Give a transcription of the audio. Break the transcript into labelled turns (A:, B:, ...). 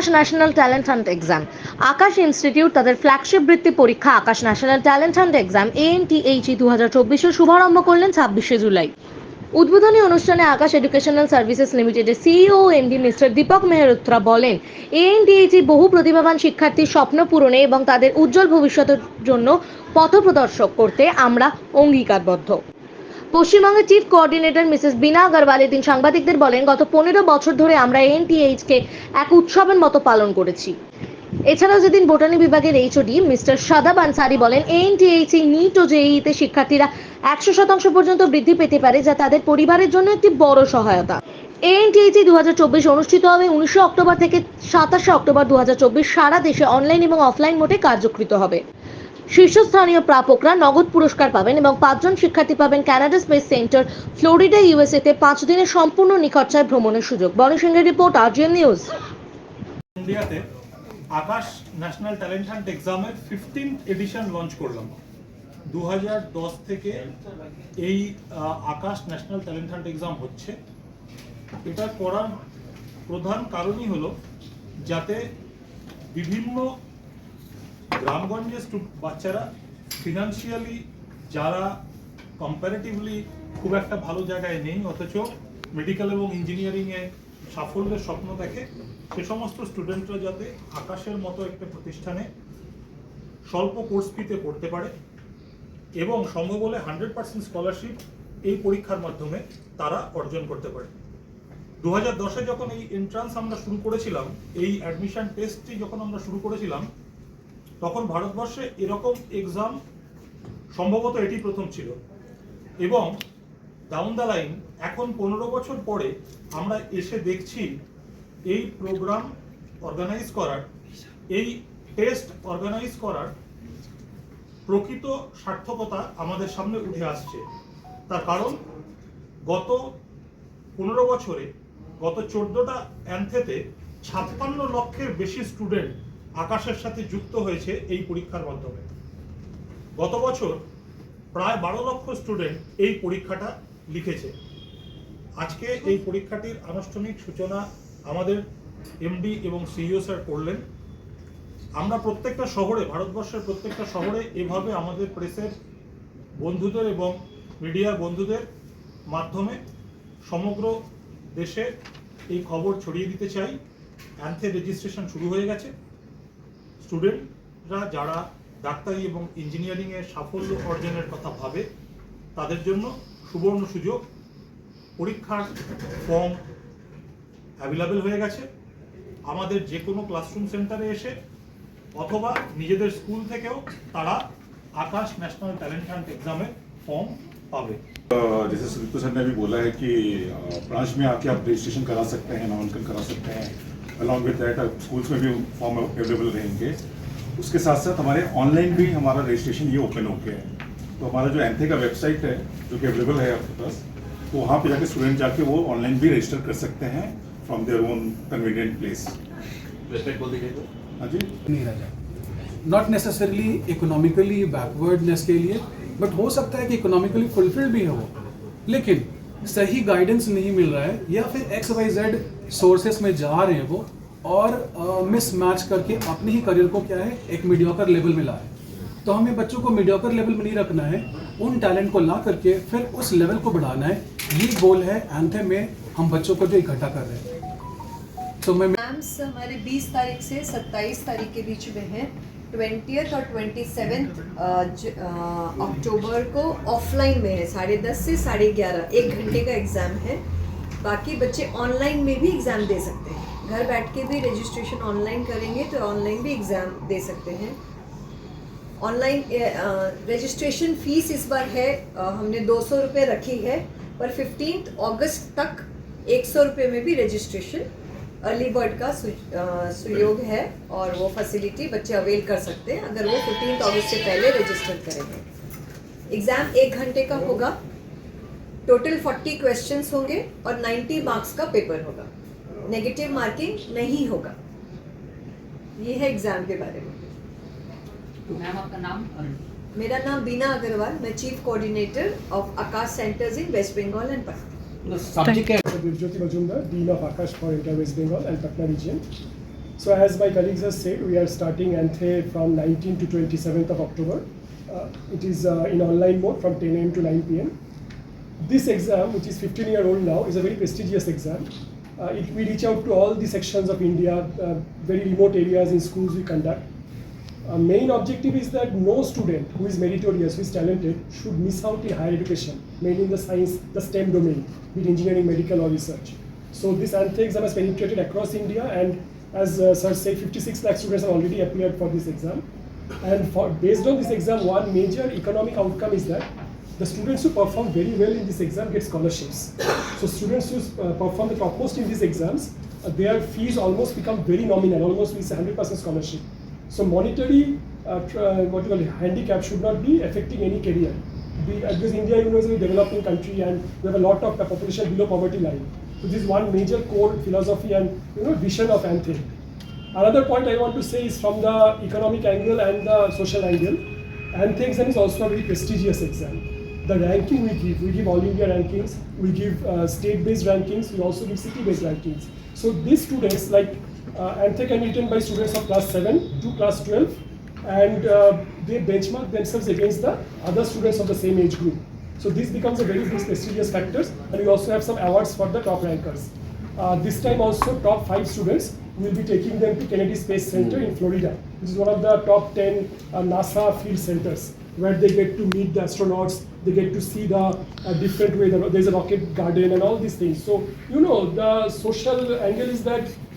A: Aakash national talent hunt exam Aakash institute তাদের flagship বৃত্তি পরীক্ষা Aakash national talent hunt exam ANTHE দু হাজার চব্বিশের শুভারম্ভ করলেন ছাব্বিশে জুলাই। উদ্বোধনী অনুষ্ঠানে আকাশ এডুকেশনাল সার্ভিসেস লিমিটেডের CEO MD mister Deepak Mehrotra বলেন এএনটিএইচই বহু প্রতিভাবান শিক্ষার্থীর স্বপ্ন পূরণে এবং তাদের উজ্জ্বল ভবিষ্যতের জন্য পথপ্রদর্শক করতে আমরা অঙ্গীকারবদ্ধ। পশ্চিমবঙ্গের chief coordinator Mrs Bina Agarwal এদিন সাংবাদিকদের বলেন, গত পনেরো বছর ধরে আমরা এনটিএইচ কে এক উৎসবের মতো পালন করেছি। এছাড়াও যেদিন বোটানি বিভাগের এইচওডি মিস্টার সাদা বানসারি বলেন এনটিএইচ নিট ও জেইতে শিক্ষার্থীরা একশো শতাংশ পর্যন্ত বৃদ্ধি পেতে পারে, যা তাদের পরিবারের জন্য একটি বড় সহায়তা। এএনটিএইচি দু হাজার চব্বিশ অনুষ্ঠিত হবে উনিশে অক্টোবর থেকে সাতাশে অক্টোবর দু সারা দেশে অনলাইন এবং অফলাইন মোডে কার্যকৃত হবে। শীর্ষস্থানীয় প্রাপকরা নগদ পুরস্কার পাবেন এবং পাঁচজন শিক্ষার্থী পাবেন কানাডা স্পেস সেন্টার ফ্লোরিডা ইউএসএতে পাঁচ দিনের সম্পূর্ণ নিখরচায় ভ্রমণের সুযোগ। বনি সিংহের রিপোর্ট আরজিএন নিউজ
B: ইন্ডিয়াতে আকাশ ন্যাশনাল ট্যালেন্ট হান্ট এক্সামের ফিফটিন্থ এডিশন লঞ্চ করলাম। দু হাজার দশ থেকে এই Aakash national talent hunt exam হচ্ছে। এটা করার প্রধান কারণই হলো যাতে বিভিন্ন গ্রামগঞ্জের বাচ্চারা ফিনান্সিয়ালি যারা কম্পারেটিভলি খুব একটা ভালো জায়গায় নেই, অথচ মেডিকেল এবং ইঞ্জিনিয়ারিংয়ে সাফল্যের স্বপ্ন দেখে, সে সমস্ত স্টুডেন্টরা যাতে আকাশের মতো একটা প্রতিষ্ঠানে স্বল্প কোর্স ফিতে পড়তে পারে এবং সম্ভব হলে হান্ড্রেড পার্সেন্ট স্কলারশিপ এই পরীক্ষার মাধ্যমে তারা অর্জন করতে পারে। দু হাজার দশে যখন এই এন্ট্রান্স আমরা শুরু করেছিলাম, এই অ্যাডমিশন টেস্টটি যখন আমরা শুরু করেছিলাম তখন ভারতবর্ষে এরকম এক্সাম সম্ভবত এটি প্রথম ছিল। এবং ডাউন দ্য লাইন এখন পনেরো বছর পরে আমরা এসে দেখছি এই প্রোগ্রাম অর্গানাইজ করার, এই টেস্ট অর্গানাইজ করার প্রকৃত সার্থকতা আমাদের সামনে উঠে আসছে। তার কারণ, গত পনেরো বছরে, গত চোদ্দোটা অ্যান্থেতে ছাপ্পান্ন লক্ষের বেশি স্টুডেন্ট আকাশের সাথে যুক্ত হয়েছে এই পরীক্ষার মাধ্যমে। গত বছর প্রায় বারো লক্ষ স্টুডেন্ট এই পরীক্ষাটা লিখেছে। আজকে এই পরীক্ষাটির আনুষ্ঠানিক সূচনা আমাদের এমডি এবং সিইও স্যার করলেন। আমরা প্রত্যেকটা শহরে, ভারতবর্ষের প্রত্যেকটা শহরে এভাবে আমাদের প্রেসের বন্ধুদের এবং মিডিয়ার বন্ধুদের মাধ্যমে সমগ্র দেশে এই খবর ছড়িয়ে দিতে চাই। অ্যান্থে রেজিস্ট্রেশন শুরু হয়ে গেছে। স্টুডেন্টরা যারা ডাক্তারি এবং ইঞ্জিনিয়ারিংয়ে সাফল্য অর্জনের কথা ভাবে তাদের জন্য সুবর্ণ সুযোগ পরীক্ষার ফর্ম অ্যাভেলেবেল হয়ে গেছে আমাদের যে কোনো ক্লাসরুম সেন্টারে এসে অথবা নিজেদের স্কুল থেকেও তারা আকাশ ন্যাশনাল ট্যালেন্ট হান্ট এক্সামের ফর্ম পাবে
C: अ, जैसे सुदीप सर ने भी बोला है कि ब्रांच में आके आप रजिस्ट्रेशन करा सकते हैं नामांकन करा सकते हैं अलॉन्ग विद दैट स्कूल्स में भी फॉर्म अवेलेबल रहेंगे। उसके साथ साथ हमारे ऑनलाइन भी हमारा रजिस्ट्रेशन ये ओपन हो गया है। तो हमारा जो एंथे का वेबसाइट है जो कि अवेलेबल है आपके पास तो वहाँ पे जाके स्टूडेंट जाके वो ऑनलाइन भी रजिस्टर कर सकते हैं from their own convenient place
D: website बोल दीजिए तो।
C: हाँ जी।
E: नॉट नेसेसरली इकोनॉमिकली बैकवर्डनेस के लिए बट हो सकता है कि इकोनॉमिकली फुलफिल्ड भी है। वो लेकिन सही गाइडेंस नहीं मिल रहा है, या फिर एक्स वाई जेड सोर्सेस में जा रहे हैं वो, और मिस मैच करके अपने ही करियर को क्या है, एक मीडियोकर लेवल में ला हैं। तो हमें बच्चों को मीडियोकर लेवल में नहीं रखना है, उन टैलेंट को ला करके फिर उस लेवल को बढ़ाना है। ये गोल है एंथे में, हम बच्चों को जो इकट्ठा कर रहे हैं। तो मैं
F: एग्ज़ाम्स हमारे 20 तारीख से 27 तारीख के बीच में है। ट्वेंटियथ और ट्वेंटी सेवेंथ अक्टूबर को ऑफलाइन में है। साढ़े दस से साढ़े ग्यारह। एक घंटे का एग्ज़ाम है। बाकी बच्चे ऑनलाइन में भी एग्ज़ाम दे सकते हैं। घर बैठ के भी रजिस्ट्रेशन ऑनलाइन करेंगे तो ऑनलाइन भी एग्ज़ाम दे सकते हैं। ऑनलाइन रजिस्ट्रेशन फ़ीस इस बार है अ, हमने दो सौ रुपये रखी है पर फिफ्टींथ अगस्त तक एक सौ रुपये में भी रजिस्ट्रेशन अर्ली बर्ड का सुयोग है और वो फैसिलिटी बच्चे अवेल कर सकते हैं अगर वो फिफ्टीन अगस्त से पहले रजिस्टर करेंगे। एग्ज़ाम एक घंटे का होगा टोटल फोर्टी क्वेश्चंस होंगे और नाइन्टी मार्क्स का पेपर होगा। नेगेटिव मार्किंग नहीं होगा। ये है एग्ज़ाम के बारे में।
G: मैम आपका नाम?
F: मेरा नाम बीना अग्रवाल मैं chief coordinator of Aakash centres in West
G: Bengal and
H: Patna Vibjyoti Majumdar, Dean of Akash for India West Bengal and Patna region. So as my colleagues have said, we are starting Anthe from 19 to 27th of October. Uh, it is uh, in online mode from 10 a.m. to 9 p.m. This exam, which is 15 year old now, is a very prestigious exam. Uh, it, we reach out to all the sections of India, uh, very remote areas in schools we conduct. Our main objective is that no student who is meritorious, who is talented, should miss out in higher education, mainly in the science, the STEM domain, be it engineering, medical, or research. So this ANTHE exam has penetrated across India, and as uh, Sir said, 56 lakh students have already appeared for this exam. And for, based on this exam, one major economic outcome is that the students who perform very well in this exam get scholarships. So students who uh, perform the topmost in these exams, uh, their fees almost become very nominal, almost say 100% scholarship. So monetary, uh, uh, what you call handicap should not be affecting any career. Uh, because India, you know, is a developing country and we have a lot of the population below poverty line. So this is one major core philosophy and you know vision of Anthe. Another point I want to say is from the economic angle and the social angle, Anthe exam is also a very prestigious exam. The ranking we give, we give all India rankings, we give uh, state-based rankings, we also give city-based rankings. So these students, like uh, Anthe can be written by students of class 7 to class 12, and uh, they benchmark themselves against the other students of the same age group. So this becomes a very big prestigious factors, and we also have some awards for the top rankers. Uh, this time also top five students will be taking them to Kennedy Space Center in Florida, which is one of the top 10 uh, NASA field centers where they get to meet the astronauts, they get to see the uh, different way, the, there's a rocket garden and all these things. So, you know, the social angle is that